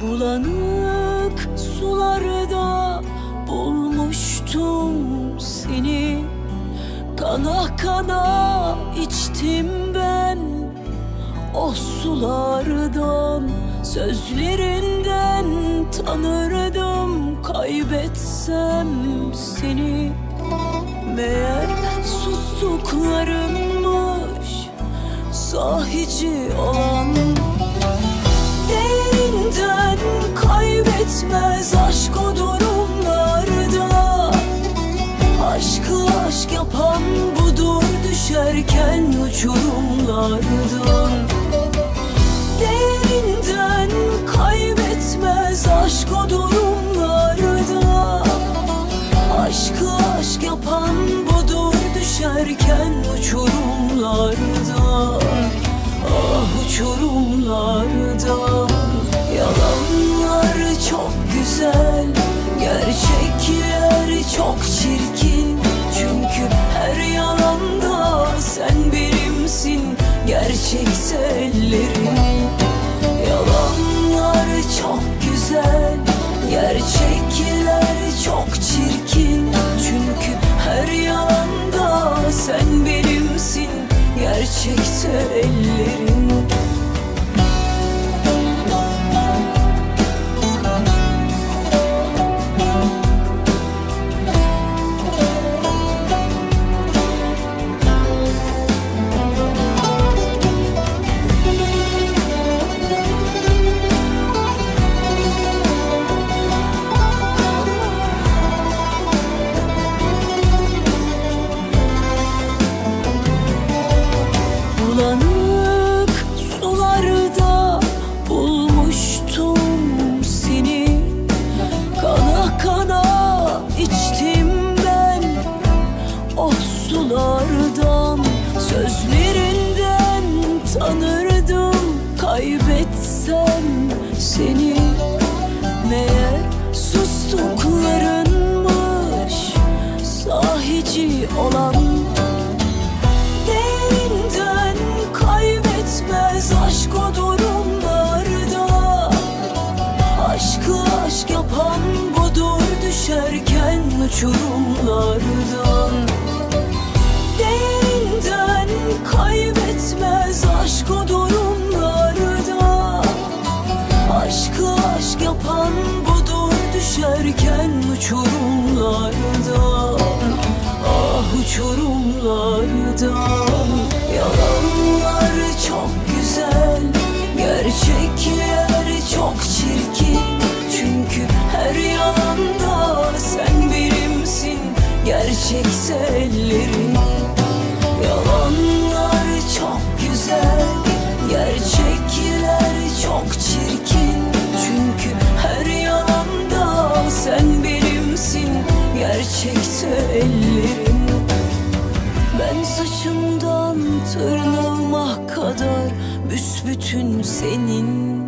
Bulanık sularda bulmuştum seni. Kana kana içtim ben. O sulardan Sözlerinden tanırdım kaybetsem seni. Meğer sustuklarımmış sahici olan Aşkı aşk yapan budur düşerken uçurumlardan. Derinden kaybetmez aşk o durumlarda. Aşkı aşk yapan budur düşerken uçurumlardan. Ah uçurumlardan Ellerim Yalanlar çok güzel Gerçekler çok çirkin. Çünkü her yalanda sen benimsin Gerçekse ellerin seni. Meğer sustuklarınmış sahici olan. Derinden kaybetmez aşk o durumlarda. Aşkı aşk yapan budur düşerken uçurumlardan Ah Ben saçımdan tırnağıma kadar Büsbütün senin